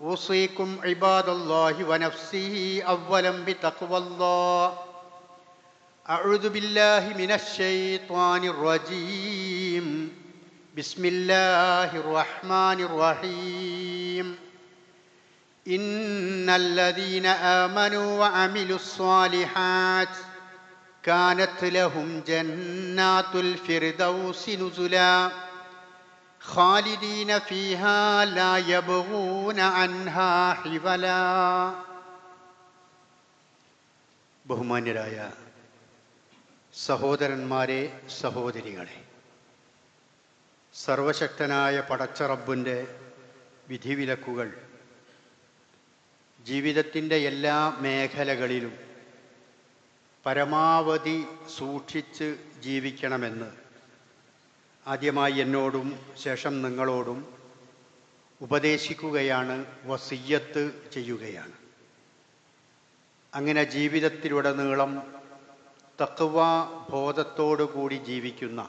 أوصيكم عباد الله ونفسه أولا بتقوى الله. أعوذ بالله من الشيطان الرجيم. بسم الله الرحمن الرحيم. إن الذين آمنوا وعملوا الصالحات كانت لهم جنات الفردوس نزلاً. خالدين فيها لا يبغون عنها حبلا ബഹുമാന്യരായ സഹോദരന്മാരെ സഹോദരികളെ സർവശക്തനായ പടച്ചറബിൻ്റെ വിധിവിലക്കുകൾ ജീവിതത്തിൻ്റെ എല്ലാ മേഖലകളിലും പരമാവധി സൂക്ഷിച്ച് ജീവിക്കണമെന്ന് ആദ്യമായി എന്നോടും ശേഷം നിങ്ങളോടും ഉപദേശിക്കുകയാണ് വസീയത്ത് ചെയ്യുകയാണ്. അങ്ങനെ ജീവിതത്തിലുടനീളം തക്വ ബോധത്തോടു കൂടി ജീവിക്കുന്ന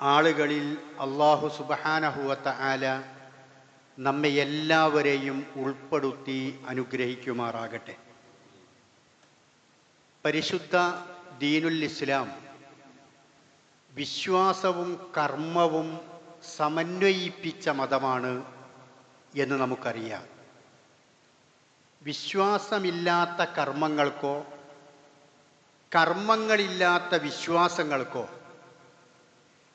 ആളുകളിൽ അള്ളാഹു സുബഹാനഹുവത്ത ആല നമ്മെ എല്ലാവരെയും ഉൾപ്പെടുത്തി അനുഗ്രഹിക്കുമാറാകട്ടെ. പരിശുദ്ധ ദീനുൽ ഇസ്ലാം വിശ്വാസവും കർമ്മവും സമന്വയിപ്പിച്ച മതമാണ് എന്ന് നമുക്കറിയാം. വിശ്വാസമില്ലാത്ത കർമ്മങ്ങൾക്കോ കർമ്മങ്ങളില്ലാത്ത വിശ്വാസങ്ങൾക്കോ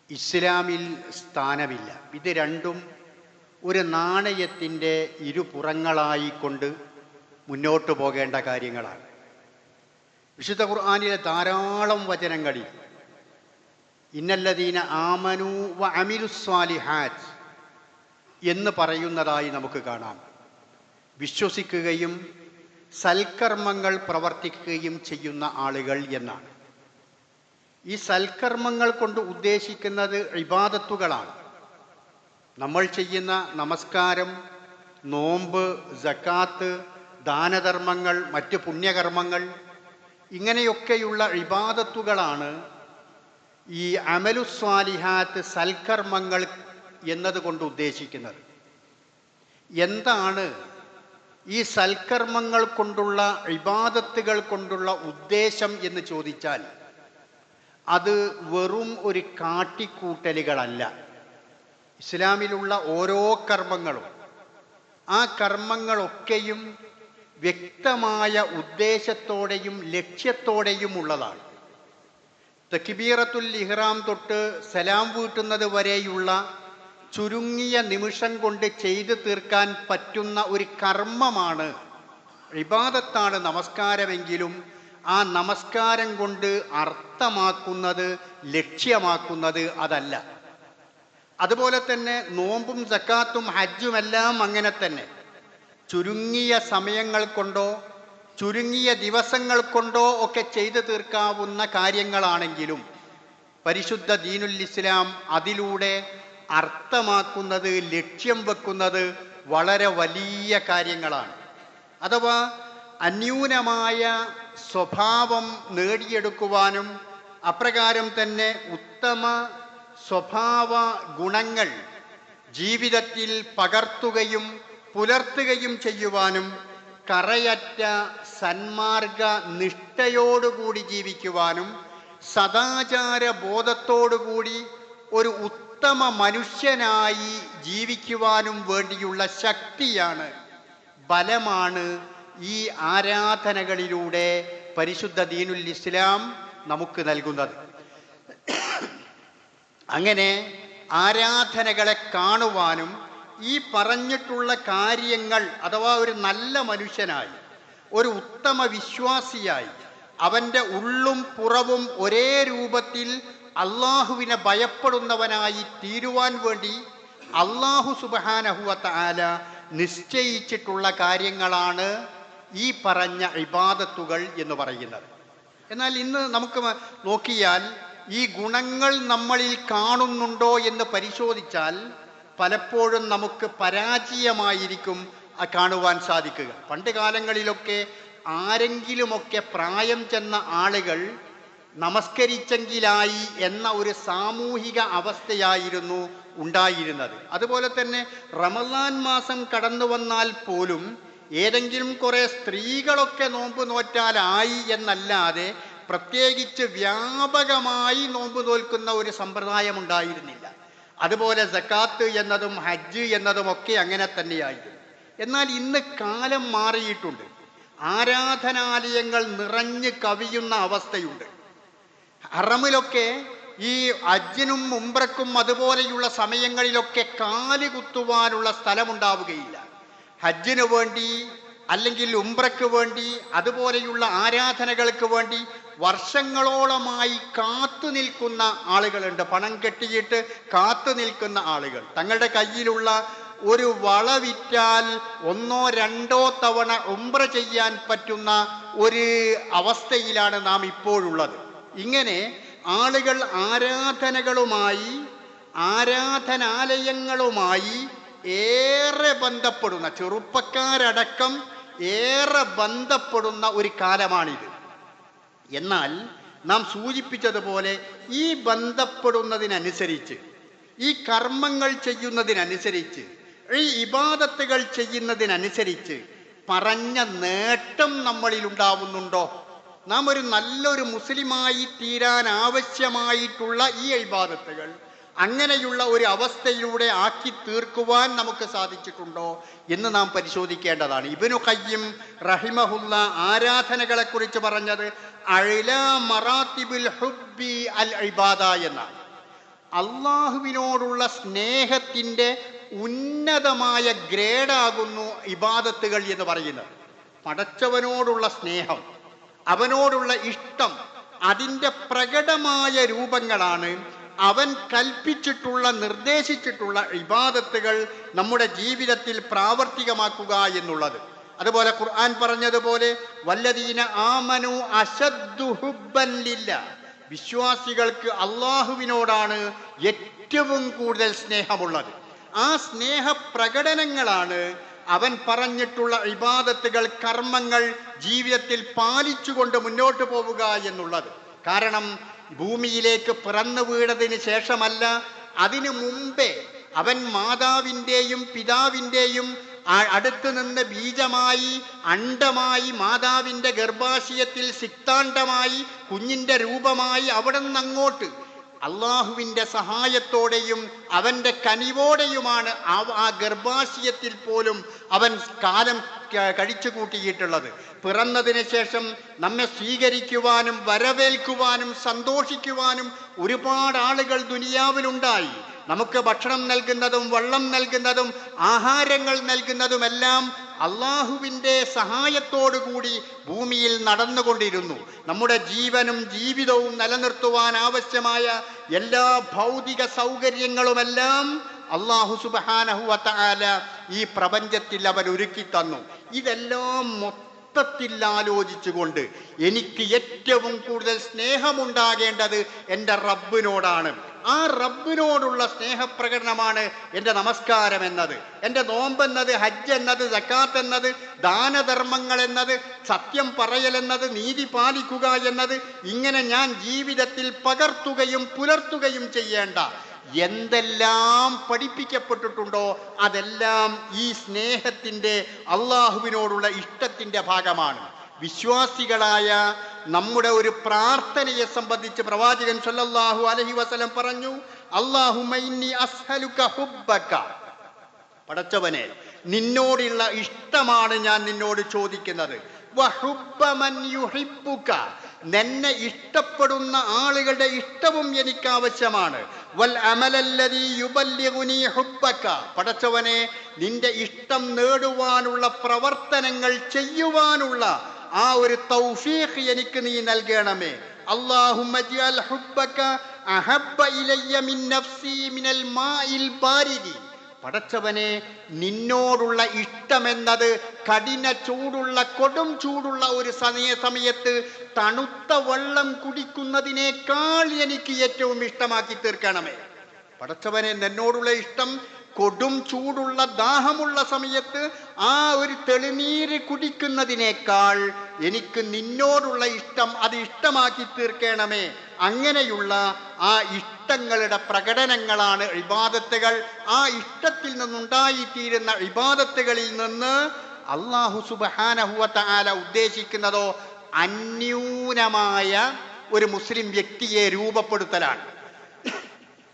ഇസ്ലാമിൽ സ്ഥാനമില്ല. ഇത് രണ്ടും ഒരു നാണയത്തിന്റെ ഇരുപുറങ്ങളായിക്കൊണ്ട് മുന്നോട്ട് പോകേണ്ട കാര്യങ്ങളാണ്. വിശുദ്ധ ഖുർആാനിലെ ധാരാളം വചനങ്ങളിൽ ഇന്നല്ലദീന ആമനു വ അമിലുസ്വാലിഹാറ്റ് എന്ന് പറയുന്നതായി നമുക്ക് കാണാം. വിശ്വസിക്കുകയും സൽക്കർമ്മങ്ങൾ പ്രവർത്തിക്കുകയും ചെയ്യുന്ന ആളുകൾ എന്നാണ്. ഈ സൽക്കർമ്മങ്ങൾ കൊണ്ട് ഉദ്ദേശിക്കുന്നത് ഇബാദത്തുകളാണ്. നമ്മൾ ചെയ്യുന്ന നമസ്കാരം നോമ്പ് ജക്കാത്ത് ദാനധർമ്മങ്ങൾ മറ്റ് പുണ്യകർമ്മങ്ങൾ ഇങ്ങനെയൊക്കെയുള്ള ഇബാദത്തുകളാണ് ഈ അമലുസ്വാലിഹാത്ത് സൽക്കർമ്മങ്ങൾ എന്നതുകൊണ്ട് ഉദ്ദേശിക്കുന്നത്. എന്താണ് ഈ സൽക്കർമ്മങ്ങൾ കൊണ്ടുള്ള ഇബാദത്തുകൾ കൊണ്ടുള്ള ഉദ്ദേശം എന്ന് ചോദിച്ചാൽ അത് വെറും ഒരു കാട്ടിക്കൂട്ടലുകളല്ല. ഇസ്ലാമിലുള്ള ഓരോ കർമ്മങ്ങളും ആ കർമ്മങ്ങളൊക്കെയും വ്യക്തമായ ഉദ്ദേശത്തോടെയും ലക്ഷ്യത്തോടെയും ഉള്ളതാണ്. തക്കിബീറത്തുൽ ഇഹ്റാം തൊട്ട് സലാം വീട്ടുന്നത് വരെയുള്ള ചുരുങ്ങിയ നിമിഷം കൊണ്ട് ചെയ്തു തീർക്കാൻ പറ്റുന്ന ഒരു കർമ്മമാണ് ഇബാദത്താണ് നമസ്കാരമെങ്കിലും ആ നമസ്കാരം കൊണ്ട് അർത്ഥമാക്കുന്നത് ലക്ഷ്യമാക്കുന്നത് അതല്ല. അതുപോലെ തന്നെ നോമ്പും സക്കാത്തും ഹജ്ജുമെല്ലാം അങ്ങനെ തന്നെ. ചുരുങ്ങിയ സമയങ്ങൾ കൊണ്ടോ ചുരുങ്ങിയ ദിവസങ്ങൾ കൊണ്ടോ ഒക്കെ ചെയ്തു തീർക്കാവുന്ന കാര്യങ്ങളാണെങ്കിലും പരിശുദ്ധ ദീനുൽ ഇസ്ലാം അതിലൂടെ അർത്ഥമാക്കുന്നത് ലക്ഷ്യം വെക്കുന്നത് വളരെ വലിയ കാര്യങ്ങളാണ്. അഥവാ അന്യൂനമായ സ്വഭാവം നേടിയെടുക്കുവാനും അപ്രകാരം തന്നെ ഉത്തമ സ്വഭാവ ഗുണങ്ങൾ ജീവിതത്തിൽ പകർത്തുകയും പുലർത്തുകയും ചെയ്യുവാനും കറയറ്റ സന്മാർഗ നിഷ്ഠയോടുകൂടി ജീവിക്കുവാനും സദാചാര ബോധത്തോടുകൂടി ഒരു ഉത്തമ മനുഷ്യനായി ജീവിക്കുവാനും വേണ്ടിയുള്ള ശക്തിയാണ് ബലമാണ് ഈ ആരാധനകളിലൂടെ പരിശുദ്ധ ദീനുൽ ഇസ്ലാം നമുക്ക് നൽകുന്നത്. അങ്ങനെ ആരാധനകളെ കാണുവാനും ഈ പറഞ്ഞിട്ടുള്ള കാര്യങ്ങൾ അഥവാ ഒരു നല്ല മനുഷ്യനായി ഒരു ഉത്തമ വിശ്വാസിയായി അവന്റെ ഉള്ളും പുറവും ഒരേ രൂപത്തിൽ അള്ളാഹുവിനെ ഭയപ്പെടുന്നവനായി തീരുവാൻ വേണ്ടി അള്ളാഹു സുബാനഹുവത്ത ആല നിശ്ചയിച്ചിട്ടുള്ള കാര്യങ്ങളാണ് ഈ പറഞ്ഞ ഇബാദത്തുകൾ എന്ന് പറയുന്നത്. എന്നാൽ ഇന്ന് നമുക്ക് നോക്കിയാൽ ഈ ഗുണങ്ങൾ നമ്മളിൽ കാണുന്നുണ്ടോ എന്ന് പരിശോധിച്ചാൽ പലപ്പോഴും നമുക്ക് പരാജയമായിരിക്കും കാണുവാൻ സാധിക്കുക. പണ്ട് കാലങ്ങളിലൊക്കെ ആരെങ്കിലുമൊക്കെ പ്രായം ചെന്ന ആളുകൾ നമസ്കരിച്ചെങ്കിലായി എന്ന ഒരു സാമൂഹിക അവസ്ഥയായിരുന്നു ഉണ്ടായിരുന്നത്. അതുപോലെ തന്നെ റമദാൻ മാസം കടന്നു വന്നാൽ പോലും ഏതെങ്കിലും കുറേ സ്ത്രീകളൊക്കെ നോമ്പ് നോറ്റാലായി എന്നല്ലാതെ പ്രത്യേകിച്ച് വ്യാപകമായി നോമ്പ് നോൽക്കുന്ന ഒരു സമ്പ്രദായം ഉണ്ടായിരുന്നില്ല. അതുപോലെ സക്കാത്ത് എന്നതും ഹജ്ജ് എന്നതും ഒക്കെ അങ്ങനെ തന്നെയായിരുന്നു. എന്നാൽ ഇന്ന് കാലം മാറിയിട്ടുണ്ട്. ആരാധനാലയങ്ങൾ നിറഞ്ഞു കവിയുന്ന അവസ്ഥയുണ്ട്. ഹറമിലൊക്കെ ഈ അജ്ജിനും ഉംബ്രക്കും അതുപോലെയുള്ള സമയങ്ങളിലൊക്കെ കാൽ കുത്തുവാനുള്ള സ്ഥലമുണ്ടാവുകയില്ല. ഹജ്ജിന് വേണ്ടി അല്ലെങ്കിൽ ഉംബ്രക്ക് വേണ്ടി അതുപോലെയുള്ള ആരാധനകൾക്ക് വേണ്ടി വർഷങ്ങളോളമായി കാത്തു നിൽക്കുന്ന ആളുകളുണ്ട്. പണം കെട്ടിയിട്ട് കാത്തു നിൽക്കുന്ന ആളുകൾ. തങ്ങളുടെ കയ്യിലുള്ള ഒരു വള വിറ്റാൽ ഒന്നോ രണ്ടോ തവണ ഉംറ ചെയ്യാൻ പറ്റുന്ന ഒരു അവസ്ഥയിലാണ് നാം ഇപ്പോഴുള്ളത്. ഇങ്ങനെ ആളുകൾ ആരാധനകളുമായി ആരാധനാലയങ്ങളുമായി ഏറെ ബന്ധപ്പെടുന്ന ചെറുപ്പക്കാരടക്കം ഏറെ ബന്ധപ്പെടുന്ന ഒരു കാലമാണിത്. എന്നാൽ നാം സൂചിപ്പിച്ചതുപോലെ ഈ ബന്ധപ്പെടുന്നതിനനുസരിച്ച് ഈ കർമ്മങ്ങൾ ചെയ്യുന്നതിനനുസരിച്ച് ഈ ഇബാദത്തുകൾ ചെയ്യുന്നതിനനുസരിച്ച് പറഞ്ഞ നേട്ടം നമ്മളിൽ ഉണ്ടാവുന്നുണ്ടോ? നാം ഒരു നല്ലൊരു മുസ്ലിമായി തീരാൻ ആവശ്യമായിട്ടുള്ള ഈ ഇബാദത്തുകൾ അങ്ങനെയുള്ള ഒരു അവസ്ഥയിലൂടെ ആക്കി തീർക്കുവാൻ നമുക്ക് സാധിച്ചിട്ടുണ്ടോ എന്ന് നാം പരിശോധിക്കേണ്ടതാണ്. ഇബിനു കയ്യം റഹിമഹുല്ല ആരാധനകളെ കുറിച്ച് പറഞ്ഞത് അഴില മറാത്തിബുൽ ഹുബി അൽ ഇബാദ എന്നാണ്. അള്ളാഹുവിനോടുള്ള സ്നേഹത്തിന്റെ ഉന്നതമായ ഗ്രേഡാകുന്നു ഇബാദത്തുകൾ എന്ന് പറയുന്നത്. പടച്ചവനോടുള്ള സ്നേഹം അവനോടുള്ള ഇഷ്ടം അതിന്റെ പ്രകടമായ രൂപങ്ങളാണ് അവൻ കൽപ്പിച്ചിട്ടുള്ള നിർദ്ദേശിച്ചിട്ടുള്ള ഇബാദത്തുകൾ നമ്മുടെ ജീവിതത്തിൽ പ്രാവർത്തികമാക്കുക എന്നുള്ളത്. അതുപോലെ ഖുർആൻ പറഞ്ഞതുപോലെ വല്ലദീന ആമനു അശദ്ദു ഹുബ്ബൻ ലില്ല. വിശ്വാസികൾക്ക് അള്ളാഹുവിനോടാണ് ഏറ്റവും കൂടുതൽ സ്നേഹമുള്ളത്. ആ സ്നേഹ പ്രകടനങ്ങളാണ് അവൻ പറഞ്ഞിട്ടുള്ള ഇബാദത്തുകൾ കർമ്മങ്ങൾ ജീവിതത്തിൽ പാലിച്ചുകൊണ്ട് മുന്നോട്ട് പോവുക എന്നുള്ളത്. കാരണം ഭൂമിയിലേക്ക് പിറന്നു വീണതിന് ശേഷമല്ല അതിനു മുമ്പേ അവൻ മാതാവിന്റെയും പിതാവിന്റെയും അടുത്തു നിന്ന് ബീജമായി അണ്ടമായി മാതാവിന്റെ ഗർഭാശയത്തിൽ സിക്താണ്ടമായി കുഞ്ഞിന്റെ രൂപമായി അവിടെ അങ്ങോട്ട്. അള്ളാഹുവിന്റെ സഹായത്തോടെയും അവന്റെ കനിവോടെയുമാണ് ആ- ഗർഭാശയത്തിൽ പോലും അവൻ കാലം കഴിച്ചു കൂട്ടിയിട്ടുള്ളത്. പിറന്നതിന് ശേഷം നമ്മെ സ്വീകരിക്കുവാനും വരവേൽക്കുവാനും സന്തോഷിക്കുവാനും ഒരുപാട് ആളുകൾ ദുനിയാവിലുണ്ടായി. നമുക്ക് ഭക്ഷണം നൽകുന്നതും വെള്ളം നൽകുന്നതും ആഹാരങ്ങൾ നൽകുന്നതുമെല്ലാം അള്ളാഹുവിന്റെ സഹായത്തോടുകൂടി ഭൂമിയിൽ നടന്നുകൊണ്ടിരുന്നു. നമ്മുടെ ജീവനും ജീവിതവും നിലനിർത്തുവാൻ ആവശ്യമായ എല്ലാ ഭൗതിക സൗകര്യങ്ങളുമെല്ലാം അള്ളാഹു സുബാനഹുവല ഈ പ്രപഞ്ചത്തിൽ അവൻ ഒരുക്കി തന്നു ഇതെല്ലാം മൊത്തത്തിൽ ആലോചിച്ചുകൊണ്ട് എനിക്ക് ഏറ്റവും കൂടുതൽ സ്നേഹമുണ്ടാകേണ്ടത് എന്റെ റബ്ബിനോടാണ്. ആ റബ്ബിനോടുള്ള സ്നേഹപ്രകടനമാണ് എന്റെ നമസ്കാരം എന്നത്. എന്റെ നോമ്പെന്നത് ഹജ്ജ് എന്നത് ജക്കാത്ത് എന്നത് ദാനധർമ്മങ്ങൾ എന്നത് സത്യം പറയൽ എന്നത് നീതി പാലിക്കുക എന്നത് ഇങ്ങനെ ഞാൻ ജീവിതത്തിൽ പകർത്തുകയും പുലർത്തുകയും ചെയ്യേണ്ട എന്തെല്ലാം പഠിപ്പിക്കപ്പെട്ടിട്ടുണ്ടോ അതെല്ലാം ഈ സ്നേഹത്തിന്റെ അള്ളാഹുവിനോടുള്ള ഇഷ്ടത്തിന്റെ ഭാഗമാണ്. വിശ്വാസികളായ നമ്മുടെ ഒരു പ്രാർത്ഥനയെ സംബന്ധിച്ച് പ്രവാചകൻ സല്ലല്ലാഹു അലഹി വസല്ലം പറഞ്ഞു ഹുബ്ബക. പടച്ചവനെ നിന്നോടുള്ള ഇഷ്ടമാണ് ഞാൻ നിന്നോട് ചോദിക്കുന്നത്. മൻ യുഹിബ്ബുക. നിന്നെ ഇഷ്ടപ്പെടുന്ന ആളുകളുടെ ഇഷ്ടവും എനിക്ക് ആവശ്യമാണ് വൽ പടച്ചവനെ നിന്റെ ഇഷ്ടം നേടുവാനുള്ള പ്രവർത്തനങ്ങൾ ചെയ്യുവാനുള്ള ആ ഒരു തൗഫീഖ് എനിക്ക് നീ നൽകണമേ. അള്ളാഹു അഹബ്ബ ഇലയ്യ മിൻ നഫ്സി മിനൽ മാ ഇൽ പടച്ചവനെ നിന്നോടുള്ള ഇഷ്ടമെന്നത് കഠിന ചൂടുള്ള കൊടും ചൂടുള്ള ഒരു സമയ സമയത്ത് തണുത്ത വെള്ളം കുടിക്കുന്നതിനേക്കാൾ എനിക്ക് ഏറ്റവും ഇഷ്ടമാക്കി തീർക്കണമേ. പടച്ചവനെ നിന്നോടുള്ള ഇഷ്ടം കൊടും ചൂടുള്ള ദാഹമുള്ള സമയത്ത് ആ ഒരു തെളിനീര് കുടിക്കുന്നതിനേക്കാൾ എനിക്ക് നിന്നോടുള്ള ഇഷ്ടം അത് ഇഷ്ടമാക്കി തീർക്കണമേ. അങ്ങനെയുള്ള ആ ഇഷ്ടങ്ങളുടെ പ്രകടനങ്ങളാണ് ഇബാദത്തുകൾ. ആ ഇഷ്ടത്തിൽ നിന്നുണ്ടായിത്തീരുന്ന ഇബാദത്തുകളിൽ നിന്ന് അള്ളാഹു സുബാനഹുവത്ത ആല ഉദ്ദേശിക്കുന്നതോ അന്യൂനമായ ഒരു മുസ്ലിം വ്യക്തിയെ രൂപപ്പെടുത്തലാണ്.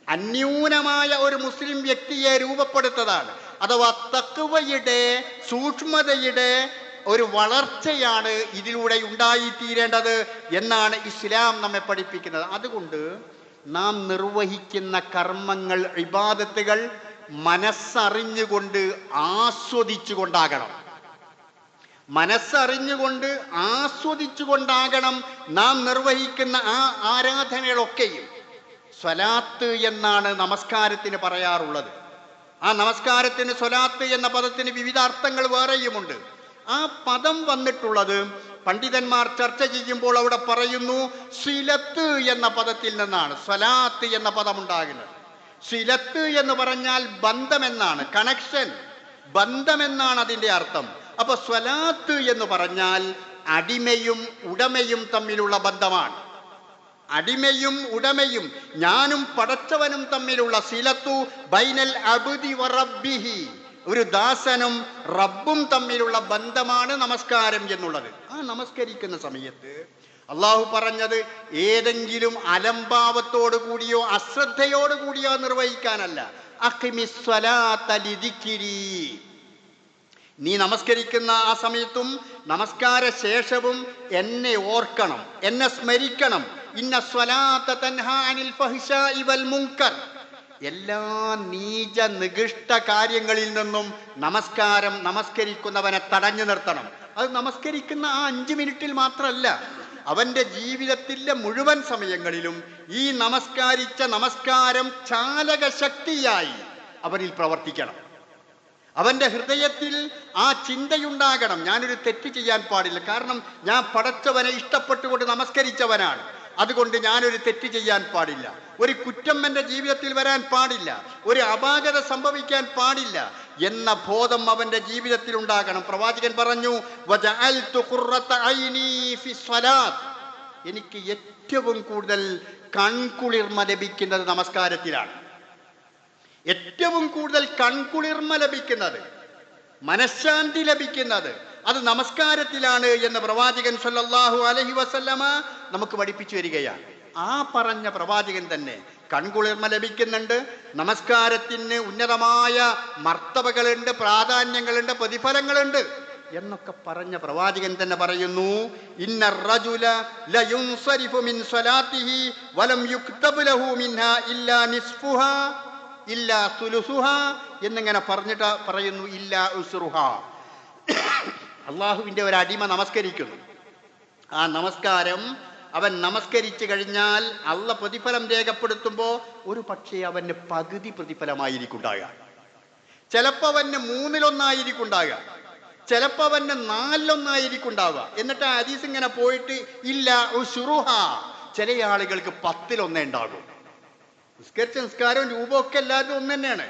അന്യൂനമായ ഒരു മുസ്ലിം വ്യക്തിയെ രൂപപ്പെടുത്തതാണ്. അഥവാ തക്കുവയുടെ സൂക്ഷ്മതയുടെ ഒരു വളർച്ചയാണ് ഇതിലൂടെ ഉണ്ടായിത്തീരേണ്ടത് എന്നാണ് ഇസ്ലാം നമ്മെ പഠിപ്പിക്കുന്നത്. അതുകൊണ്ട് നാം നിർവഹിക്കുന്ന കർമ്മങ്ങൾ ഇബാദത്തുകൾ മനസ്സറിഞ്ഞുകൊണ്ട് ആസ്വദിച്ചുകൊണ്ടാകണം. മനസ്സറിഞ്ഞുകൊണ്ട് ആസ്വദിച്ചുകൊണ്ടാകണം നാം നിർവഹിക്കുന്ന ആ ആരാധനകളൊക്കെയും. സ്വലാത്ത് എന്നാണ് നമസ്കാരത്തിന് പറയാറുള്ളത്. ആ നമസ്കാരത്തിന് സ്വലാത്ത് എന്ന പദത്തിന് വിവിധ അർത്ഥങ്ങൾ വേറെയുമുണ്ട്. ആ പദം വന്നിട്ടുള്ളത് പണ്ഡിതന്മാർ ചർച്ച ചെയ്യുമ്പോൾ അവിടെ പറയുന്നു സിലത്ത് എന്ന പദത്തിൽ നിന്നാണ് സ്വലാത്ത് എന്ന പദം ഉണ്ടാകുന്നത് സിലത്ത് എന്ന് പറഞ്ഞാൽ ബന്ധമെന്നാണ് കണക്ഷൻ ബന്ധമെന്നാണ് അതിന്റെ അർത്ഥം. അപ്പൊ സ്വലാത്ത് എന്ന് പറഞ്ഞാൽ അടിമയും ഉടമയും തമ്മിലുള്ള ബന്ധമാണ്. അടിമയും ഉടമയും ഞാനും പടച്ചവനും തമ്മിലുള്ള സിലത്തു ബൈനൽ അബുദി വറബ്ബിഹി ഒരു ദാസനും റബ്ബും തമ്മിലുള്ള ബന്ധമാണ് നമസ്കാരം എന്നുള്ളത്. ആ നമസ്കരിക്കുന്ന സമയത്ത് അള്ളാഹു പറഞ്ഞത് ഏതെങ്കിലും അലംഭാവത്തോടു കൂടിയോ അശ്രദ്ധയോടു കൂടിയോ നിർവഹിക്കാനല്ല. നീ നമസ്കരിക്കുന്ന ആ സമയത്തും നമസ്കാര ശേഷവും എന്നെ ഓർക്കണം എന്നെ സ്മരിക്കണം. ഇന്ന സ്വലാത്ത തൻഹ അനിൽ ഫഹിഷ വൽ മുൻകർ. എല്ലാ നീച നികൃഷ്ട കാര്യങ്ങളിൽ നിന്നും നമസ്കാരം നമസ്കരിക്കുന്നവനെ തടഞ്ഞു നിർത്തണം. അത് നമസ്കരിക്കുന്ന ആ അഞ്ച് മിനിറ്റിൽ മാത്രമല്ല അവന്റെ ജീവിതത്തിലെ മുഴുവൻ സമയങ്ങളിലും ഈ നമസ്കാരിച്ച നമസ്കാരം ചാലക ശക്തിയായി അവനിൽ പ്രവർത്തിക്കണം. അവന്റെ ഹൃദയത്തിൽ ആ ചിന്തയുണ്ടാകണം. ഞാനൊരു തെറ്റ് ചെയ്യാൻ പാടില്ല. കാരണം ഞാൻ പടച്ചവനെ ഇഷ്ടപ്പെട്ടുകൊണ്ട് നമസ്കരിച്ചവനാണ്. അതുകൊണ്ട് ഞാനൊരു തെറ്റ് ചെയ്യാൻ പാടില്ല. ഒരു കുറ്റം എന്റെ ജീവിതത്തിൽ വരാൻ പാടില്ല. ഒരു അപാകത സംഭവിക്കാൻ പാടില്ല. എന്ന ബോധം അവന്റെ ജീവിതത്തിൽ ഉണ്ടാകണം. പ്രവാചകൻ പറഞ്ഞു "വജഅൽതു ഖുർറത ഐനി ഫി എനിക്ക് ഏറ്റവും കൂടുതൽ കൺകുളിർമ ലഭിക്കുന്നത് നമസ്കാരത്തിലാണ്. ഏറ്റവും കൂടുതൽ കൺകുളിർമ ലഭിക്കുന്നത് മനഃശാന്തി ലഭിക്കുന്നത് അത് നമസ്കാരത്തിലാണ് എന്ന് പ്രവാചകൻ സല്ലാഹു അലഹി വസല്ലമ നമുക്ക് പഠിപ്പിച്ചു വരികയാണ് ആ പറഞ്ഞ പ്രവാചകൻ തന്നെ കൺകുളിർമ ലഭിക്കുന്നുണ്ട്. നമസ്കാരത്തിന് ഉന്നതമായ മർത്തവകളുണ്ട് പ്രാധാന്യങ്ങളുണ്ട് പ്രതിഫലങ്ങളുണ്ട് എന്നൊക്കെ പറഞ്ഞ പ്രവാചകൻ തന്നെ പറയുന്നു. ഇന്ന റജുല മിൻ സ്വലാത്തിഹി വലം ലഹു ഇല്ലാ ഇല്ലാ എന്നിങ്ങനെ പറഞ്ഞിട്ട് പറയുന്നു ഇല്ല ഉസുറുഹ അള്ളാഹുവിന്റെ ഒരു അടിമ നമസ്കരിക്കുന്നു. ആ നമസ്കാരം അവൻ നമസ്കരിച്ചു കഴിഞ്ഞാൽ അള്ള പ്രതിഫലം രേഖപ്പെടുത്തുമ്പോൾ ഒരു പക്ഷേ അവന് പകുതി പ്രതിഫലമായിരിക്കും ഉണ്ടാകുക ചിലപ്പോൾ അവന് മൂന്നിലൊന്നായിരിക്കും ഉണ്ടാകുക ചിലപ്പോൾ അവന് നാലിലൊന്നായിരിക്കും ഉണ്ടാവുക എന്നിട്ട് ഹദീസ് ഇങ്ങനെ പോയിട്ട് ഇല്ല ഉശുറുഹ ചില ആളുകൾക്ക് പത്തിലൊന്നേ ഉണ്ടാകും. നിസ്കരിച്ച നിസ്കാരവും രൂപമൊക്കെ എല്ലാവരും ഒന്ന് തന്നെയാണ്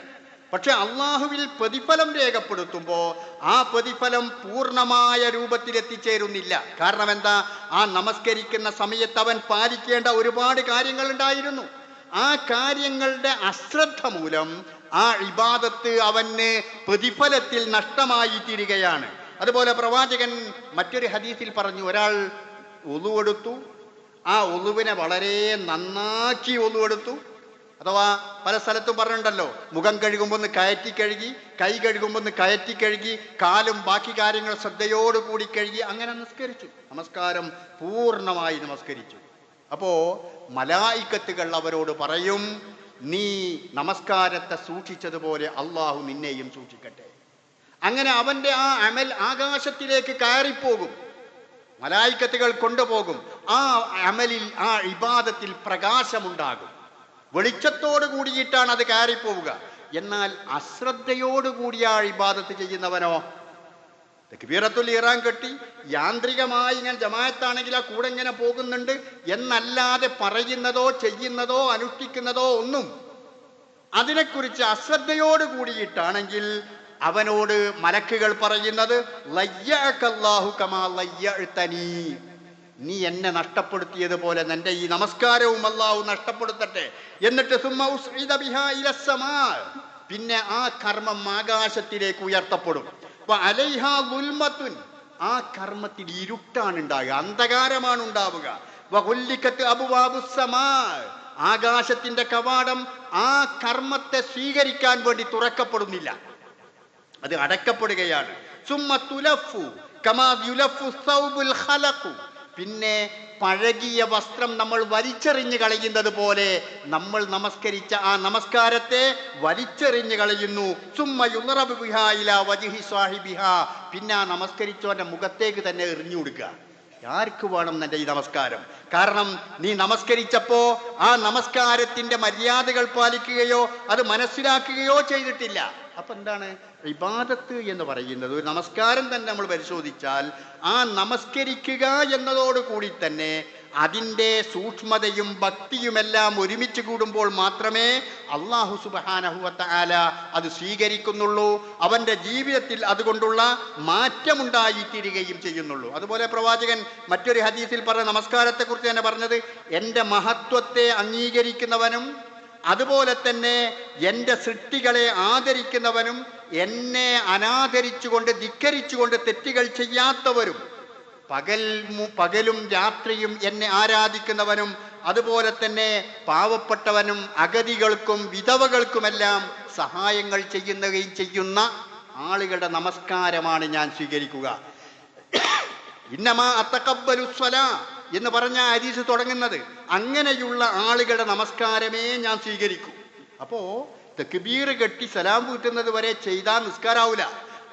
പക്ഷെ അള്ളാഹുവിൽ പ്രതിഫലം രേഖപ്പെടുത്തുമ്പോൾ ആ പ്രതിഫലം പൂർണമായ രൂപത്തിൽ എത്തിച്ചേരുന്നില്ല കാരണം എന്താ ആ നമസ്കരിക്കുന്ന സമയത്ത് അവൻ പാലിക്കേണ്ട ഒരുപാട് കാര്യങ്ങൾ ഉണ്ടായിരുന്നു ആ കാര്യങ്ങളുടെ അശ്രദ്ധ മൂലം ആ ഇബാദത്ത് അവന് പ്രതിഫലത്തിൽ നഷ്ടമായി തീരുകയാണ്. അതുപോലെ പ്രവാചകൻ മറ്റൊരു ഹദീസിൽ പറഞ്ഞു ഒരാൾ ഒതുവെടുത്തു ആ ഒതുവിനെ വളരെ നന്നാക്കി ഒലുവെടുത്തു അഥവാ പല സ്ഥലത്തും പറഞ്ഞിട്ടുണ്ടല്ലോ മുഖം കഴുകുമ്പോൾ ഒന്ന് കയറ്റി കഴുകി കൈ കഴുകുമ്പോൾ ഒന്ന് കയറ്റി കഴുകി കാലും ബാക്കി കാര്യങ്ങൾ ശ്രദ്ധയോടുകൂടി കഴുകി അങ്ങനെ നമസ്കരിച്ചു നമസ്കാരം പൂർണമായി നമസ്കരിച്ചു. അപ്പോ മലായിക്കത്തുകൾ അവരോട് പറയും നീ നമസ്കാരത്തെ സൂക്ഷിച്ചതുപോലെ അള്ളാഹു നിന്നെയും സൂക്ഷിക്കട്ടെ. അങ്ങനെ അവന്റെ ആ അമൽ ആകാശത്തിലേക്ക് കയറിപ്പോകും. മലായിക്കത്തുകൾ കൊണ്ടുപോകും. ആ അമലിൽ ആ ഇബാദത്തിൽ പ്രകാശമുണ്ടാകും. വെളിച്ചത്തോട് കൂടിയിട്ടാണ് അത് കയറിപ്പോവുക എന്നാൽ അശ്രദ്ധയോടുകൂടിയാണ് ഇബാദത്ത് ചെയ്യുന്നവനോ തെക്കുബീറത്തുൽ ഇറാൻ കെട്ടി യാന്ത്രികമായി ഇങ്ങനെ ജമായത്താണെങ്കിൽ ആ കൂടെ ഇങ്ങനെ പോകുന്നുണ്ട് എന്നല്ലാതെ പറയുന്നതോ ചെയ്യുന്നതോ അനുഷ്ഠിക്കുന്നതോ ഒന്നും അതിനെക്കുറിച്ച് അശ്രദ്ധയോട് കൂടിയിട്ടാണെങ്കിൽ അവനോട് മലക്കുകൾ പറയുന്നത് ലയ്യഅക്കല്ലാഹു കമാ ലയ്യഅ്തനീ. നീ എന്നെ നഷ്ടപ്പെടുത്തിയതുപോലെ നിന്റെ ഈ നമസ്കാരവും അള്ളാഹു നഷ്ടപ്പെടുത്തട്ടെ എന്നിട്ട്. പിന്നെ ആ കർമ്മം ആകാശത്തിലേക്ക് ഉയർത്തപ്പെടും. ആ കർമ്മത്തിൽ ഇരുട്ടാണ് ഉണ്ടാകുക അന്ധകാരമാണ് ഉണ്ടാവുക. ആകാശത്തിന്റെ കവാടം ആ കർമ്മത്തെ സ്വീകരിക്കാൻ വേണ്ടി തുറക്കപ്പെടുന്നില്ല അത് അടക്കപ്പെടുകയാണ് സുമ്മ തുലഫു കമാ യുലഫു സൗബുൽ ഖലഖു. പിന്നെ പഴകിയ വസ്ത്രം നമ്മൾ വലിച്ചെറിഞ്ഞ് കളയുന്നത് പോലെ നമ്മൾ നമസ്കരിച്ച ആ നമസ്കാരത്തെ വലിച്ചെറിഞ്ഞ് കളയുന്നു. പിന്നെ ആ നമസ്കരിച്ചവന്റെ മുഖത്തേക്ക് തന്നെ എറിഞ്ഞു കൊടുക്കുക. ആർക്ക് വേണം നിന്റെ ഈ നമസ്കാരം? കാരണം നീ നമസ്കരിച്ചപ്പോ ആ നമസ്കാരത്തിന്റെ മര്യാദകൾ പാലിക്കുകയോ അത് മനസ്സിലാക്കുകയോ ചെയ്തിട്ടില്ല. അപ്പൊ എന്താണ്? ഇബാദത്ത് എന്ന് പറയുന്നത് ഒരു നമസ്കാരം തന്നെ നമ്മൾ പരിശോധിച്ചാൽ ആ നമസ്കരിക്കുക എന്നതോട് കൂടി തന്നെ അതിന്റെ സൂക്ഷ്മതയും ഭക്തിയുമെല്ലാം ഒരുമിച്ച് കൂടുമ്പോൾ മാത്രമേ അള്ളാഹു സുബാനഹുവത്ത ആല അത് സ്വീകരിക്കുന്നുള്ളൂ. അവന്റെ ജീവിതത്തിൽ അതുകൊണ്ടുള്ള മാറ്റമുണ്ടായിത്തീരുകയും ചെയ്യുന്നുള്ളൂ. അതുപോലെ പ്രവാചകൻ മറ്റൊരു ഹദീസിൽ പറഞ്ഞ നമസ്കാരത്തെക്കുറിച്ച് തന്നെ പറഞ്ഞത് എന്റെ മഹത്വത്തെ അംഗീകരിക്കുന്നവനും അതുപോലെ തന്നെ എന്റെ സൃഷ്ടികളെ ആദരിക്കുന്നവനും എന്നെ അനാദരിച്ചുകൊണ്ട് ധിക്കരിച്ചുകൊണ്ട് തെറ്റുകൾ ചെയ്യാത്തവരും പകൽ പകലും രാത്രിയും എന്നെ ആരാധിക്കുന്നവനും അതുപോലെ തന്നെ പാവപ്പെട്ടവനും അഗതികൾക്കും വിധവകൾക്കുമെല്ലാം സഹായങ്ങൾ ചെയ്യുന്നതും ചെയ്യുന്ന ആളുകളുടെ നമസ്കാരമാണ് ഞാൻ സ്വീകരിക്കുക. ഇന്നമാ അത്തക്കബലു സ്വലാ. എന്ന് പറഞ്ഞ ഹദീസ് തുടങ്ങുന്നത്. അങ്ങനെയുള്ള ആളുകളുടെ നമസ്കാരമേ ഞാൻ സ്വീകരിക്കൂ. അപ്പോ തെക്കുബീർ കെട്ടി സലാം വീട്ടുന്നത് വരെ ചെയ്താൽ നിസ്കാരാവൂല.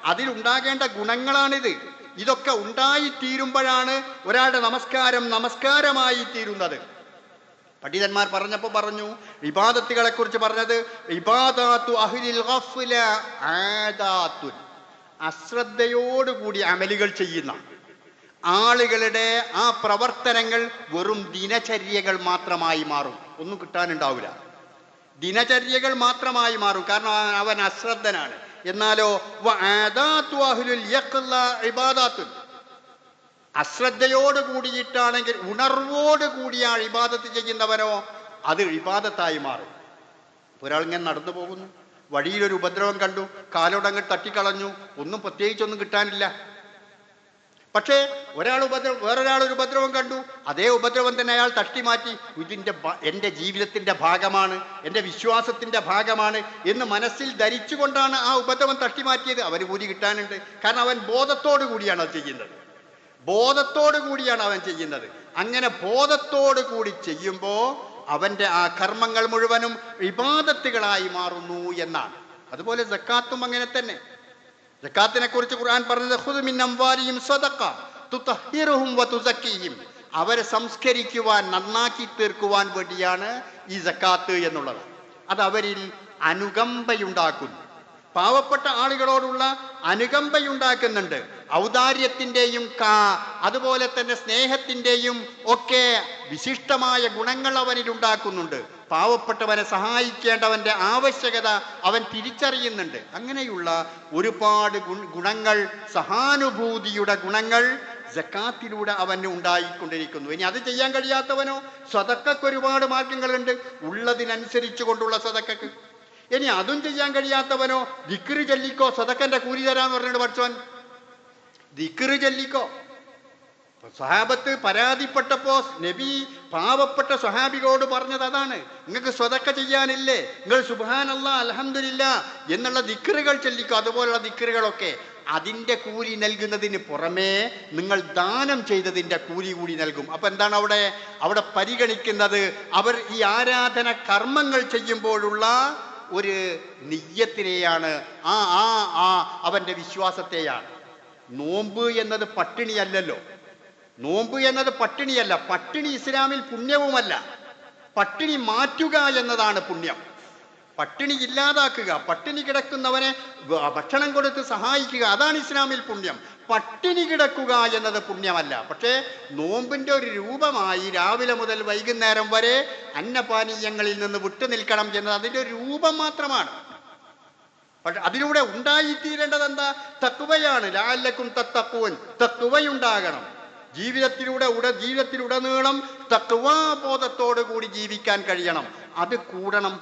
അതിലുണ്ടാകേണ്ട ഗുണങ്ങളാണിത്. ഇതൊക്കെ ഉണ്ടായിത്തീരുമ്പോഴാണ് ഒരാളുടെ നമസ്കാരം നമസ്കാരമായി തീരുന്നത് പണ്ഡിതന്മാർ പറഞ്ഞപ്പോൾ പറഞ്ഞു ഇബാദത്തുകളെ കുറിച്ച് പറഞ്ഞത് ഇബാദാത്തു അശ്രദ്ധയോടുകൂടി അമലുകൾ ചെയ്യുന്ന ആളുകളുടെ ആ പ്രവർത്തനങ്ങൾ വെറും ദിനചര്യകൾ മാത്രമായി മാറും. ഒന്നും കിട്ടാനുണ്ടാവില്ല. ദിനചര്യകൾ മാത്രമായി മാറും. കാരണം അവൻ അശ്രദ്ധനാണ്. എന്നാലോ അശ്രദ്ധയോട് കൂടിയിട്ടാണെങ്കിൽ ഉണർവോട് കൂടി ആ ഇബാദത്ത് ചെയ്യുന്നവനോ അത് ഇബാദത്തായി മാറും. ഒരാളിങ്ങനെ നടന്നു പോകുന്നു. വഴിയിലൊരു ഉപദ്രവം കണ്ടു. കാലോടങ്ങ് തട്ടിക്കളഞ്ഞു. ഒന്നും പ്രത്യേകിച്ചൊന്നും കിട്ടാനില്ല. പക്ഷേ ഒരാൾ ഉപദ്രവം വേറൊരാൾ ഒരു ഉപദ്രവം കണ്ടു. അതേ ഉപദ്രവം തന്നെ അയാൾ തട്ടിമാറ്റി ഇതിന്റെ എന്റെ ജീവിതത്തിന്റെ ഭാഗമാണ് എന്റെ വിശ്വാസത്തിന്റെ ഭാഗമാണ് എന്ന് മനസ്സിൽ ധരിച്ചുകൊണ്ടാണ് ആ ഉപദ്രവം തട്ടിമാറ്റിയത് അവന് കൂലി കിട്ടാനുണ്ട്. കാരണം അവൻ ബോധത്തോടു കൂടിയാണ് അത് ചെയ്യുന്നത്. ബോധത്തോടു കൂടിയാണ് അവൻ ചെയ്യുന്നത്. അങ്ങനെ ബോധത്തോടു കൂടി ചെയ്യുമ്പോൾ അവന്റെ ആ കർമ്മങ്ങൾ മുഴുവനും വിവാദത്തുകളായി മാറുന്നു എന്നാണ്. അതുപോലെ ജക്കാത്തും അങ്ങനെ തന്നെ. സക്കാത്തിനെ കുറിച്ച് ഖുർആൻ പറഞ്ഞത് "ഖുദ് മിൻ അംവാലിഹിം സദഖ തുതഹിറുഹും വതുസക്കിഹിം അവരെ സംസ്കരിക്കുവാൻ നന്നാക്കി തീർക്കുവാൻ വേണ്ടിയാണ് ഈ സക്കാത്ത് എന്നുള്ളത്. അത് അവരിൽ അനുകമ്പയുണ്ടാക്കുന്നു. പാവപ്പെട്ട ആളുകളോടുള്ള അനുകമ്പയുണ്ടാക്കുന്നുണ്ട്. ഔദാര്യത്തിന്റെയും കാ അതുപോലെ തന്നെ സ്നേഹത്തിന്റെയും ഒക്കെ വിശിഷ്ടമായ ഗുണങ്ങൾ അവനിൽ ഉണ്ടാക്കുന്നുണ്ട് പാവപ്പെട്ടവനെ സഹായിക്കേണ്ടവന്റെ ആവശ്യകത അവൻ തിരിച്ചറിയുന്നുണ്ട്. അങ്ങനെയുള്ള ഒരുപാട് ഗുണ- ഗുണങ്ങൾ സഹാനുഭൂതിയുടെ ഗുണങ്ങൾ ജക്കാത്തിലൂടെ അവന് ഉണ്ടായിക്കൊണ്ടിരിക്കുന്നു. ഇനി അത് ചെയ്യാൻ കഴിയാത്തവനോ? സ്വതക്കക്ക് ഒരുപാട് മാർഗങ്ങളുണ്ട്. ഉള്ളതിനനുസരിച്ച് കൊണ്ടുള്ള സ്വതക്കക്ക്. ഇനി അതും ചെയ്യാൻ കഴിയാത്തവനോ? ദിക്കറ് ചൊല്ലിക്കോ. സ്വതക്കന്റെ കൂലി തരാന്ന് പറഞ്ഞിട്ട് പഠിച്ചവൻ. ദിക്കറ് ചൊല്ലിക്കോ. സ്വഹാബത്ത് പരാതിപ്പെട്ടപ്പോ നബി പാവപ്പെട്ട സ്വഹാബികളോട് പറഞ്ഞത് അതാണ്. നിങ്ങൾക്ക് സ്വതക്ക ചെയ്യാനില്ലേ? നിങ്ങൾ സുബാനല്ല അലഹമില്ല എന്നുള്ള ദിക്കറുകൾ ചെല്ലിക്കും അതുപോലുള്ള ദിക്കറുകളൊക്കെ അതിന്റെ കൂലി നൽകുന്നതിന് പുറമേ നിങ്ങൾ ദാനം ചെയ്തതിന്റെ കൂലി കൂടി നൽകും. അപ്പൊ എന്താണ് അവിടെ? അവിടെ പരിഗണിക്കുന്നത് അവർ ഈ ആരാധന കർമ്മങ്ങൾ ചെയ്യുമ്പോഴുള്ള ഒരു നിയ്യത്തിനെയാണ്. ആ ആ ആ അവന്റെ വിശ്വാസത്തെയാണ്. നോമ്പ് എന്നത് പട്ടിണിയല്ലല്ലോ. നോമ്പ് എന്നത് പട്ടിണിയല്ല. പട്ടിണി ഇസ്ലാമിൽ പുണ്യവുമല്ല. പട്ടിണി മാറ്റുക എന്നതാണ് പുണ്യം. പട്ടിണി ഇല്ലാതാക്കുക പട്ടിണി കിടക്കുന്നവനെ ഭക്ഷണം കൊടുത്ത് സഹായിക്കുക അതാണ് ഇസ്ലാമിൽ പുണ്യം. പട്ടിണി കിടക്കുക എന്നത് പുണ്യമല്ല. പക്ഷേ നോമ്പിന്റെ ഒരു രൂപമായി രാവിലെ മുതൽ വൈകുന്നേരം വരെ അന്നപാനീയങ്ങളിൽ നിന്ന് വിട്ടു നിൽക്കണം എന്നത് അതിന്റെ ഒരു രൂപം മാത്രമാണ്. പക്ഷെ അതിലൂടെ ഉണ്ടായിത്തീരേണ്ടത് എന്താ? തക്കുവയാണ് ലാലക്കും തത്തക്കുവൻ തക്കുവയുണ്ടാകണം ജീവിതത്തിലൂടെ ഉട ജീവിതത്തിലുടനീളം തക്കുവാബോധത്തോടു കൂടി ജീവിക്കാൻ കഴിയണം. അത് കൂടണം.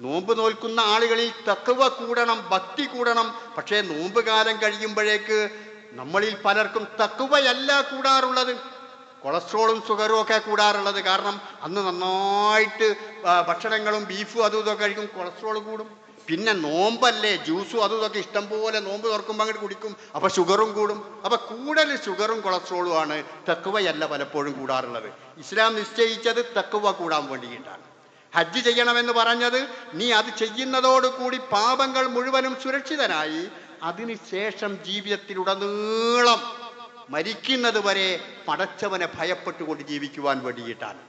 നോമ്പ് നോൽക്കുന്ന ആളുകളിൽ തക്വ കൂടണം ഭക്തി കൂടണം. പക്ഷേ നോമ്പ് കാലം കഴിയുമ്പോഴേക്ക് നമ്മളിൽ പലർക്കും തക്കുവയല്ല കൂടാറുള്ളത്. കൊളസ്ട്രോളും ഷുഗറും ഒക്കെ കൂടാറുള്ളത്. കാരണം അന്ന് നന്നായിട്ട് ഭക്ഷണങ്ങളും ബീഫും അതും ഇതൊക്കെ കഴിക്കും. കൊളസ്ട്രോൾ കൂടും. പിന്നെ നോമ്പല്ലേ? ജ്യൂസും അതും ഇതൊക്കെ ഇഷ്ടം പോലെ നോമ്പ് തുറക്കുമ്പോൾ അങ്ങോട്ട് കുടിക്കും. അപ്പൊ ഷുഗറും കൂടും. അപ്പൊ കൂടുതൽ ഷുഗറും കൊളസ്ട്രോളും ആണ് തക്കുവയല്ല പലപ്പോഴും കൂടാറുള്ളത്. ഇസ്ലാം നിശ്ചയിച്ചത് തക്കുവ കൂടാൻ വേണ്ടിയിട്ടാണ്. ഹജ്ജ് ചെയ്യണമെന്ന് പറഞ്ഞത് നീ അത് ചെയ്യുന്നതോടുകൂടി പാപങ്ങൾ മുഴുവനും സുരക്ഷിതനായി അതിനുശേഷം ജീവിതത്തിലുടനീളം മരിക്കുന്നത് വരെ പടച്ചവനെ ഭയപ്പെട്ടുകൊണ്ട് ജീവിക്കുവാൻ വേണ്ടിയിട്ടാണ്.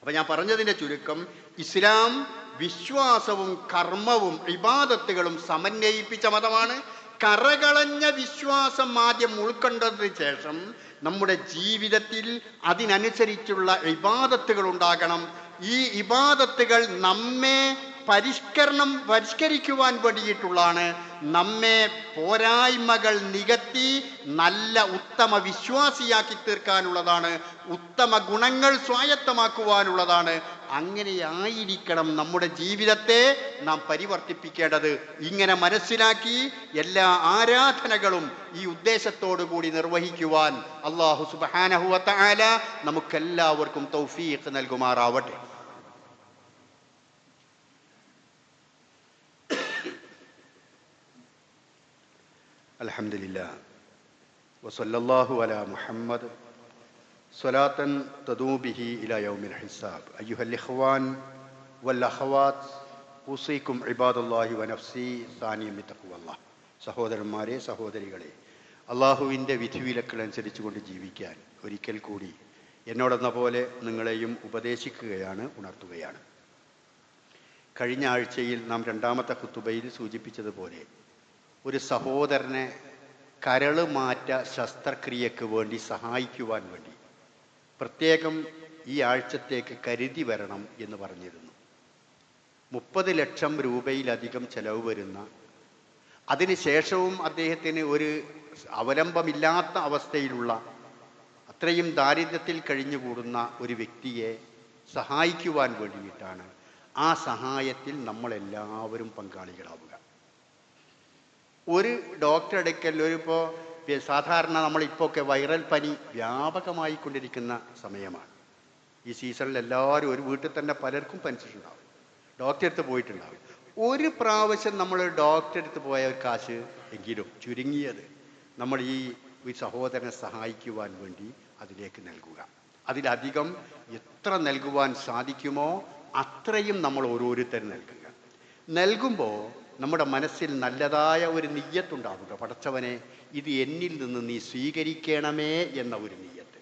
അപ്പൊ ഞാൻ പറഞ്ഞതിന്റെ ചുരുക്കം ഇസ്ലാം വിശ്വാസവും കർമ്മവും ഇബാദത്തുകളും സമന്വയിപ്പിച്ച മതമാണ്. കരകളഞ്ഞ വിശ്വാസം ആദ്യം ഉൾക്കൊണ്ടതിന് ശേഷം നമ്മുടെ ജീവിതത്തിൽ അതിനനുസരിച്ചുള്ള ഇബാദത്തുകൾ ഉണ്ടാകണം. ഈ ഇബാദത്തുകൾ നമ്മെ പരിഷ്കരണം പരിഷ്കരിക്കുവാൻ വേണ്ടിയിട്ടുള്ളതാണ്. നമ്മെ പോരായ്മകൾ നികത്തി നല്ല ഉത്തമ വിശ്വാസിയാക്കി തീർക്കാനുള്ളതാണ്. ഉത്തമ ഗുണങ്ങൾ സ്വായത്തമാക്കുവാനുള്ളതാണ്. അങ്ങനെയായിരിക്കണം നമ്മുടെ ജീവിതത്തെ നാം പരിവർത്തിപ്പിക്കേണ്ടത്. ഇങ്ങനെ മനസ്സിലാക്കി എല്ലാ ആരാധനകളും ഈ ഉദ്ദേശത്തോടു കൂടി നിർവഹിക്കുവാൻ അള്ളാഹു സുബാനഹുല ആല നമുക്കെല്ലാവർക്കും തൗഫീഖ് നൽകുമാറാവട്ടെ. അലഹമില്ല വസല്ലാഹു അല മുഹമ്മദ് സ്വലാത്തൻ തദൂബിഹി ഇല യൗമിൽ ഹിസാബ്. അയ്യുഹൽ ഇഖ്വാൻ വൽ അഖവാത്ത് ഉസീക്കും ഇബാദുല്ലാഹി വനഫ്സി സാനിയമി തക്കുവല്ല സഹോദരന്മാരെ സഹോദരികളെ അള്ളാഹുവിന്റെ വിധിവിലക്കുകളനുസരിച്ചുകൊണ്ട് ജീവിക്കാൻ ഒരിക്കൽ കൂടി എന്നോടെന്ന പോലെ നിങ്ങളെയും ഉപദേശിക്കുകയാണ് ഉണർത്തുകയാണ്. കഴിഞ്ഞ ആഴ്ചയിൽ നാം രണ്ടാമത്തെ കുത്തുബയിൽ സൂചിപ്പിച്ചതുപോലെ ഒരു സഹോദരനെ കരൾ മാറ്റ ശസ്ത്രക്രിയക്ക് വേണ്ടി സഹായിക്കുവാൻ വേണ്ടി പ്രത്യേകം ഈ ആഴ്ചത്തേക്ക് കരുതി വരണം എന്ന് പറഞ്ഞിരുന്നു. മുപ്പത് ലക്ഷം രൂപയിലധികം ചെലവ് വരുന്ന അതിനുശേഷവും അദ്ദേഹത്തിന് ഒരു അവലംബമില്ലാത്ത അവസ്ഥയിലുള്ള അത്രയും ദാരിദ്ര്യത്തിൽ കഴിഞ്ഞുകൂടുന്ന ഒരു വ്യക്തിയെ സഹായിക്കുവാൻ വേണ്ടിയിട്ടാണ് ആ സഹായത്തിൽ നമ്മളെല്ലാവരും പങ്കാളികളാവുക. ഒരു ഡോക്ടർ അടുക്കൽ ഒരു ഇപ്പോൾ സാധാരണ നമ്മളിപ്പോൾ ഒക്കെ വൈറൽ പനി വ്യാപകമായി കൊണ്ടിരിക്കുന്ന സമയമാണ്. ഈ സീസണിൽ എല്ലാവരും ഒരു വീട്ടിൽ തന്നെ പലർക്കും പനിച്ചിട്ടുണ്ടാവും. ഡോക്ടറെ അടുത്ത് പോയിട്ടുണ്ടാവും. ഒരു പ്രാവശ്യം നമ്മൾ ഡോക്ടറെ അടുത്ത് പോയ ഒരു കാശ് എങ്കിലും ചുരുങ്ങിയത് നമ്മൾ ഈ ഈ സഹോദരനെ സഹായിക്കുവാൻ വേണ്ടി അതിലേക്ക് നൽകുക. അതിലധികം എത്ര നൽകുവാൻ സാധിക്കുമോ അത്രയും നമ്മൾ ഓരോരുത്തരും നൽകുക. നൽകുമ്പോൾ നമ്മുടെ മനസ്സിൽ നല്ലതായ ഒരു നെയ്യത്തുണ്ടാവുക. പടച്ചവനെ ഇത് എന്നിൽ നിന്ന് നീ സ്വീകരിക്കണമേ എന്ന ഒരു നെയ്യത്ത്.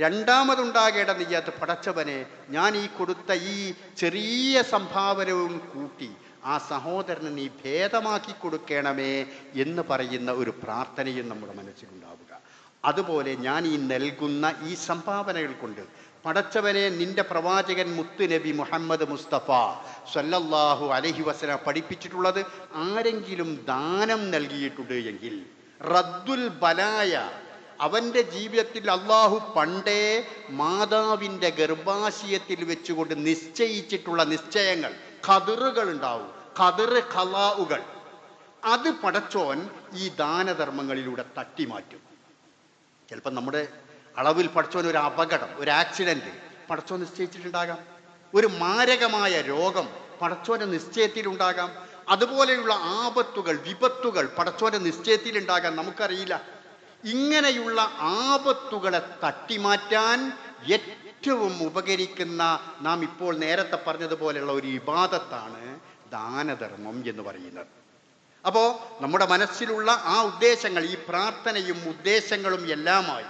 രണ്ടാമതുണ്ടാകേണ്ട നെയ്യത്ത് പടച്ചവനെ ഞാൻ ഈ കൊടുത്ത ഈ ചെറിയ സംഭാവനവും കൂട്ടി ആ സഹോദരനെ നീ ഭേദമാക്കി കൊടുക്കണമേ എന്ന് പറയുന്ന ഒരു പ്രാർത്ഥനയും നമ്മുടെ മനസ്സിലുണ്ടാവുക. അതുപോലെ ഞാൻ ഈ നൽകുന്ന ഈ സംഭാവനകൾ കൊണ്ട് പടച്ചവനെ നിന്റെ പ്രവാചകൻ മുത്തു നബി മുഹമ്മദ് മുസ്തഫ സല്ലല്ലാഹു അലഹി വസ്ല പഠിപ്പിച്ചിട്ടുള്ളത് ആരെങ്കിലും ദാനം നൽകിയിട്ടുണ്ട് എങ്കിൽ റദ്ദുൽ ബലായ അവന്റെ ജീവിതത്തിൽ അള്ളാഹു പണ്ടേ മാതാവിന്റെ ഗർഭാശയത്തിൽ വെച്ചുകൊണ്ട് നിശ്ചയിച്ചിട്ടുള്ള നിശ്ചയങ്ങൾ കതിറുകൾ ഉണ്ടാവും. കതിറ് കലാവുകൾ അത് പടച്ചോൻ ഈ ദാനധർമ്മങ്ങളിലൂടെ തട്ടിമാറ്റും. ചിലപ്പോൾ നമ്മുടെ അളവിൽ പഠിച്ചവൻ ഒരു അപകടം ഒരു ആക്സിഡന്റ്. പടച്ചോൻ നിശ്ചയിച്ചിട്ടുണ്ടാകാം. ഒരു മാരകമായ രോഗം പടച്ചോന്റെ നിശ്ചയത്തിലുണ്ടാകാം. അതുപോലെയുള്ള ആപത്തുകൾ വിപത്തുകൾ പടച്ചോന്റെ നിശ്ചയത്തിലുണ്ടാകാം. നമുക്കറിയില്ല. ഇങ്ങനെയുള്ള ആപത്തുകളെ തട്ടിമാറ്റാൻ ഏറ്റവും ഉപകരിക്കുന്ന നാം ഇപ്പോൾ നേരത്തെ പറഞ്ഞതുപോലെയുള്ള ഒരു വിവാദത്താണ് ദാനധർമ്മം എന്ന് പറയുന്നത്. അപ്പോൾ നമ്മുടെ മനസ്സിലുള്ള ആ ഉദ്ദേശങ്ങൾ ഈ പ്രാർത്ഥനയും ഉദ്ദേശങ്ങളും എല്ലാമായി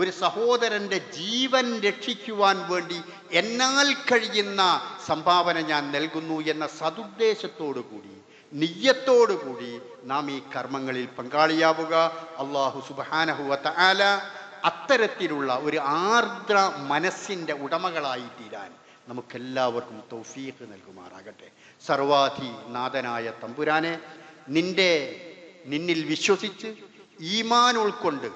ഒരു സഹോദരന്റെ ജീവൻ രക്ഷിക്കുവാൻ വേണ്ടി എന്നാൽ കഴിയുന്ന സംഭാവന ഞാൻ നൽകുന്നു എന്ന സതുദ്ദേശത്തോടു കൂടി നിയ്യത്തോടു കൂടി നാം ഈ കർമ്മങ്ങളിൽ പങ്കാളിയാവുക. അള്ളാഹു സുബാനഹുവത്ത ആല അത്തരത്തിലുള്ള ഒരു ആർദ്ര മനസ്സിന്റെ ഉടമകളായി തീരാൻ നമുക്കെല്ലാവർക്കും തൗഫീഖ് നൽകുമാറാകട്ടെ. സർവാധി നാഥനായ തമ്പുരാനെ നിന്റെ നിന്നിൽ വിശ്വസിച്ച് ഈമാൻ ഉൾക്കൊണ്ട്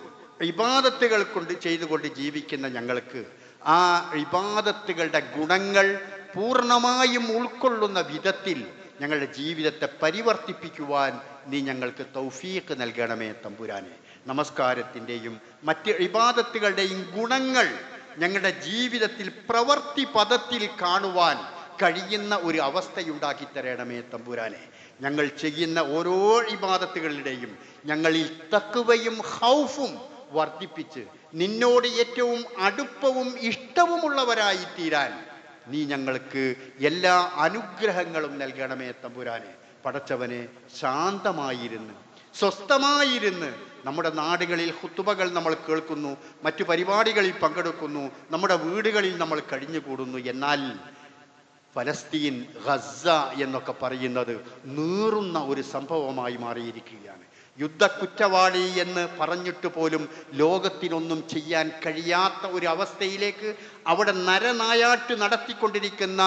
ഇബാദത്തുകൾ കൊണ്ട് ചെയ്തുകൊണ്ട് ജീവിക്കുന്ന ഞങ്ങൾക്ക് ആ ഇബാദത്തുകളുടെ ഗുണങ്ങൾ പൂർണമായും ഉൾക്കൊള്ളുന്ന വിധത്തിൽ ഞങ്ങളുടെ ജീവിതത്തെ പരിവർത്തിപ്പിക്കുവാൻ നീ ഞങ്ങൾക്ക് തൗഫീക്ക് നൽകണമേ തമ്പുരാനെ. നമസ്കാരത്തിന്റെയും മറ്റ് ഇബാദത്തുകളുടെയും ഗുണങ്ങൾ ഞങ്ങളുടെ ജീവിതത്തിൽ പ്രവർത്തി പദത്തിൽ കാണുവാൻ കഴിയുന്ന ഒരു അവസ്ഥയുണ്ടാക്കി തരണമേ തമ്പുരാനെ. ഞങ്ങൾ ചെയ്യുന്ന ഓരോ ഇബാദത്തുകളുടെയും ഞങ്ങളിൽ തക്കുവയും ഹൗഫും വർദ്ധിപ്പിച്ച് നിന്നോട് ഏറ്റവും അടുപ്പവും ഇഷ്ടവുമുള്ളവരായി തീരാൻ നീ ഞങ്ങൾക്ക് എല്ലാ അനുഗ്രഹങ്ങളും നൽകണമേ തമ്പുരാനെ. പടച്ചവനെ ശാന്തമായിരുന്ന് സ്വസ്ഥമായിരുന്ന് നമ്മുടെ നാടുകളിൽ ഹുത്തുബകൾ നമ്മൾ കേൾക്കുന്നു മറ്റു പരിപാടികളിൽ പങ്കെടുക്കുന്നു നമ്മുടെ വീടുകളിൽ നമ്മൾ കഴിഞ്ഞുകൂടുന്നു. എന്നാൽ ഫലസ്തീൻ ഗസ എന്നൊക്കെ പറയുന്നത് നീറുന്ന ഒരു സംഭവമായി മാറിയിരിക്കുകയാണ്. യുദ്ധ കുറ്റവാളി എന്ന് പറഞ്ഞിട്ട് പോലും ലോകത്തിനൊന്നും ചെയ്യാൻ കഴിയാത്ത ഒരു അവസ്ഥയിലേക്ക് അവിടെ നരനായാട്ട് നടത്തിക്കൊണ്ടിരിക്കുന്ന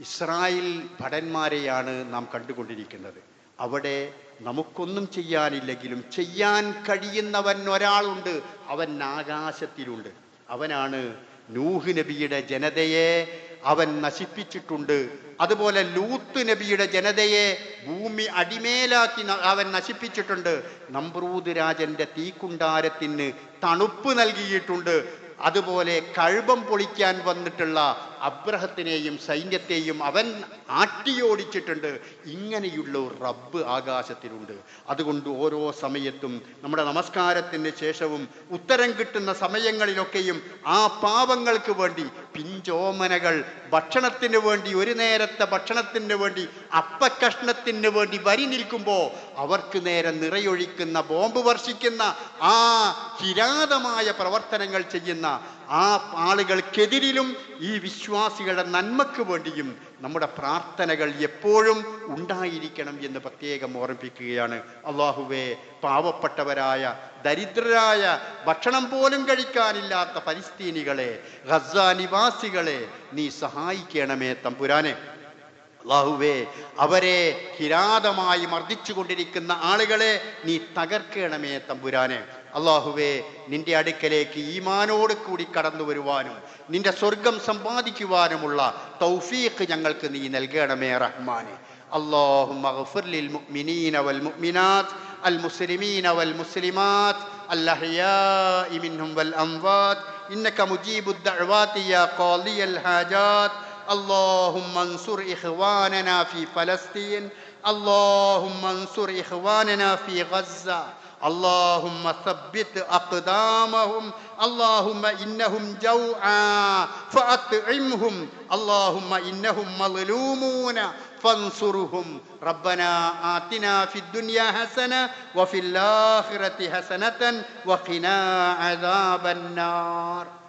ഇസ്രായേൽ ഭടന്മാരെയാണ് നാം കണ്ടുകൊണ്ടിരിക്കുന്നത്. അവിടെ നമുക്കൊന്നും ചെയ്യാനില്ലെങ്കിലും ചെയ്യാൻ കഴിയുന്നവൻ ഒരാളുണ്ട്. അവൻ ആകാശത്തിലുണ്ട്. അവനാണ് നൂഹ് നബിയുടെ ജനതയെ അവൻ നശിപ്പിച്ചിട്ടുണ്ട്. അതുപോലെ ലൂത്ത് നബിയുടെ ജനതയെ ഭൂമി അടിമേലാക്കി അവൻ നശിപ്പിച്ചിട്ടുണ്ട്. നമ്പ്രൂത് രാജന്റെ തീക്കുണ്ടാരത്തിന് തണുപ്പ് നൽകിയിട്ടുണ്ട്. അതുപോലെ കഴുപം പൊളിക്കാൻ വന്നിട്ടുള്ള അബ്രഹത്തിനെയും സൈന്യത്തെയും അവൻ ആട്ടിയോടിച്ചിട്ടുണ്ട്. ഇങ്ങനെയുള്ള ഒരു റബ്ബ് ആകാശത്തിലുണ്ട്. അതുകൊണ്ട് ഓരോ സമയത്തും നമ്മുടെ നമസ്കാരത്തിന് ശേഷവും ഉത്തരം കിട്ടുന്ന സമയങ്ങളിലൊക്കെയും ആ പാവങ്ങൾക്ക് വേണ്ടി പിഞ്ചോമനകൾ ഭക്ഷണത്തിന് വേണ്ടി ഒരു നേരത്തെ ഭക്ഷണത്തിന് വേണ്ടി അപ്പക്കഷ്ണത്തിന് വേണ്ടി വരി നിൽക്കുമ്പോൾ അവർക്ക് നേരെ നിറയൊഴിക്കുന്ന ബോംബ് വർഷിക്കുന്ന ആ കിരാതമായ പ്രവർത്തനങ്ങൾ ചെയ്യുന്ന ആ ആളുകൾക്കെതിരിലും ഈ വിശ്വാസികളുടെ നന്മക്ക് വേണ്ടിയും നമ്മുടെ പ്രാർത്ഥനകൾ എപ്പോഴും ഉണ്ടായിരിക്കണം എന്ന് പ്രത്യേകം ഓർമ്മിപ്പിക്കുകയാണ്. അള്ളാഹുവേ പാവപ്പെട്ടവരായ ദരിദ്രരായ ഭക്ഷണം പോലും കഴിക്കാനില്ലാത്ത പലസ്തീനികളെ ഗസ നിവാസികളെ നീ സഹായിക്കണമേ തമ്പുരാനെ. അള്ളാഹുവേ അവരെ കിരാതമായി മർദ്ദിച്ചു കൊണ്ടിരിക്കുന്ന ആളുകളെ നീ തകർക്കണമേ തമ്പുരാനെ. അള്ളാഹുവേ നിന്റെ അടുക്കലേക്ക് ഈമാനോട് കൂടി കടന്നു വരുവാനും നിന്റെ സ്വർഗം സമ്പാദിക്കുവാനുമുള്ള തൗഫീഖ് ഞങ്ങൾക്ക് നീ നൽകണമേ റഹ്മാനെ اللهم اغفر للمؤمنين والمؤمنات المسلمين والمسلمات الأحياء منهم والأموات إنك مجيب الدعوات يا قاضي الحاجات اللهم انصر إخواننا في فلسطين اللهم انصر إخواننا في غزة اللهم ثبت أقدامهم اللهم إنهم جوعا فأطعمهم اللهم إنهم مظلومون فانصرهم. ربنا آتنا في الدنيا حسنة وفي الآخرة حسنة وقنا عذاب النار.